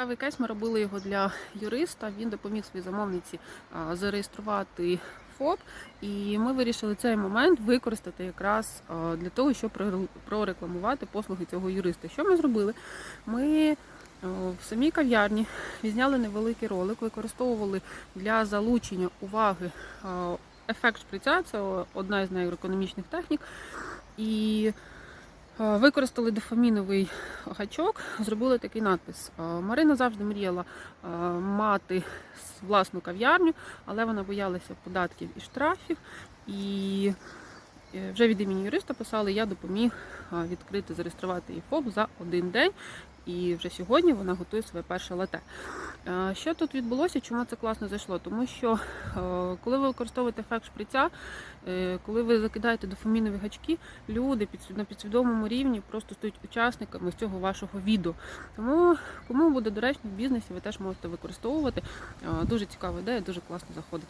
Цікавий ми робили його для юриста. Він допоміг своїй замовниці зареєструвати ФОП, і ми вирішили цей момент використати якраз для того, щоб прорекламувати послуги цього юриста. Що ми зробили? Ми в самій кав'ярні відзняли невеликий ролик, використовували для залучення уваги ефект шприця, це одна із найекономічних технік. І Використали дофаміновий гачок, зробили такий надпис. Е, Марина завжди мріяла е, мати власну кав'ярню, але вона боялася податків і штрафів. І е, вже від імені юриста писали, я допоміг е, відкрити, зареєструвати її ФОП за один день. І вже сьогодні вона готує своє перше лате. Е, Що тут відбулося? Чому це класно зайшло? Тому що е, коли ви використовуєте ефект шприця, е, коли ви закидаєте дофамінові гачки, люди на підсвідомому рівні просто стають учасниками цього вашого відео. Тому кому буде доречно в бізнесі, ви теж можете використовувати. Дуже цікава ідея, дуже класно заходить.